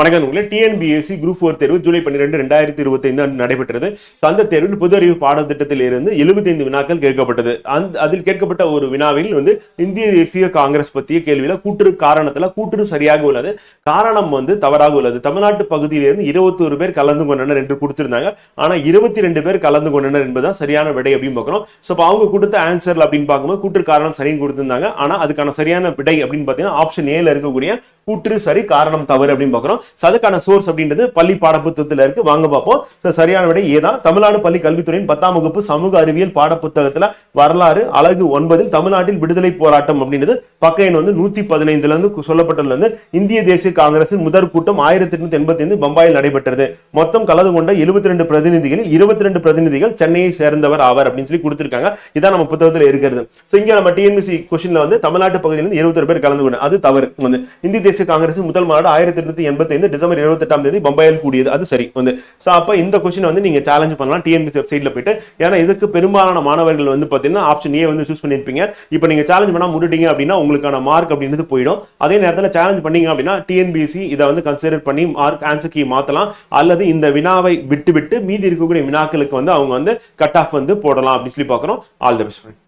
வணக்கம். உங்களுக்கு TNPSC group four தேர்வு ஜூலை பன்னிரெண்டு ரெண்டாயிரத்தி இருபத்தி ஐந்து அன்று நடைபெற்றது. So, அந்த தேர்வில் பொது அறிவு பாடத்திட்டத்தில் இருந்து எழுபத்தைந்து வினாக்கள் கேட்கப்பட்டது. அந்த அதில் கேட்கப்பட்ட ஒரு வினாவில் வந்து இந்திய தேசிய காங்கிரஸ் பற்றிய கேள்வியில் கூட்டுரு காரணத்தில் கூட்டுரு சரியாக உள்ளது. காரணம் வந்து தவறாக உள்ளது. தமிழ்நாட்டு பகுதியிலிருந்து இருபத்தோரு பேர் கலந்து கொண்டனர் என்று கொடுத்திருந்தாங்க. ஆனால் இருபத்தி ரெண்டு பேர் கலந்து கொண்டனர் என்பதுதான் சரியான விடை அப்படின்னு பார்க்கணும். ஸோ அப்போ அவங்க கொடுத்த ஆன்சர் அப்படின்னு பார்க்கும்போது கூற்று காரணம் சரின்னு கொடுத்திருந்தாங்க. ஆனால் அதுக்கான சரியான விடை அப்படின்னு பார்த்தீங்கன்னா ஆப்ஷன் ஏல இருக்கக்கூடிய கூற்று சரி காரணம் தவறு அப்படின்னு பார்க்குறோம் அதுக்கான சோர்ஸ் அப்படின்றது பள்ளி பாடப்புத்தகத்தில் இருக்கு. வாங்க பார்ப்போம். ஸோ சரியான விட ஏதான் தமிழ்நாடு பள்ளி கல்வித்துறையின் பத்தாம் வகுப்பு சமூக அறிவியல் பாடப்புத்தகத்தில் வரலாறு அழகு ஒன்பதில் தமிழ்நாட்டில் விடுதலை போராட்டம் அப்படின்றது. பக்க எண் வந்து நூத்தி பதினைந்துல இருந்து இந்திய தேசிய காங்கிரசின் முதற் கூட்டம் ஆயிரத்தி எட்நூத்தி எண்பத்தி ஐந்து பம்பாயில் நடைபெற்றது. மொத்தம் கலந்து கொண்ட எழுபத்தி ரெண்டு பிரதிநிதிகளில் இருபத்தி ரெண்டு பிரதிநிதிகள் சென்னையை சேர்ந்தவர் ஆவர் அப்படின்னு சொல்லி கொடுத்திருக்காங்க. இதான் நம்ம புத்தகத்துல இருக்கிறது. ஸோ இங்கே நம்ம டிஎன்பிசி கொஸ்டின்ல வந்து தமிழ்நாட்டு பகுதியிலிருந்து இருபத்தி பேர் கலந்து கொண்டு அது தவறு. வந்து இந்திய தேசிய காங்கிரஸ் முதல் மாநாடு ஆயிரத்தி எட்நூத்தி எண்பத்தி சேர்ந்து டிசம்பர் இருபத்தி எட்டாம் தேதி பம்பாயில் கூடியது. அது சரி. வந்து ஸோ அப்ப இந்த கொஸ்டின் வந்து நீங்க சேலஞ்ச் பண்ணலாம். டிஎன்பிசி வெப்சைட்டில் போயிட்டு ஏன்னா இதுக்கு பெரும்பாலான மாணவர்கள் வந்து பாத்தீங்கன்னா ஆப்ஷன் ஏ வந்து சூஸ் பண்ணிருப்பீங்க இப்போ நீங்க சேலஞ்ச் பண்ணா முடிட்டீங்க அப்படின்னா உங்களுக்கான மார்க் அப்படின்றது போயிடும். அதே நேரத்தில் சேலஞ்ச் பண்ணீங்க அப்படின்னா டிஎன்பிசி இதை வந்து கன்சிடர் பண்ணி மார்க் ஆன்சர் கீ மாற்றலாம் அல்லது இந்த வினாவை விட்டு விட்டு மீதி இருக்கக்கூடிய வினாக்களுக்கு வந்து அவங்க வந்து கட் ஆஃப் வந்து போடலாம் அப்படின்னு சொல்லி பார்க்குறோம். All the best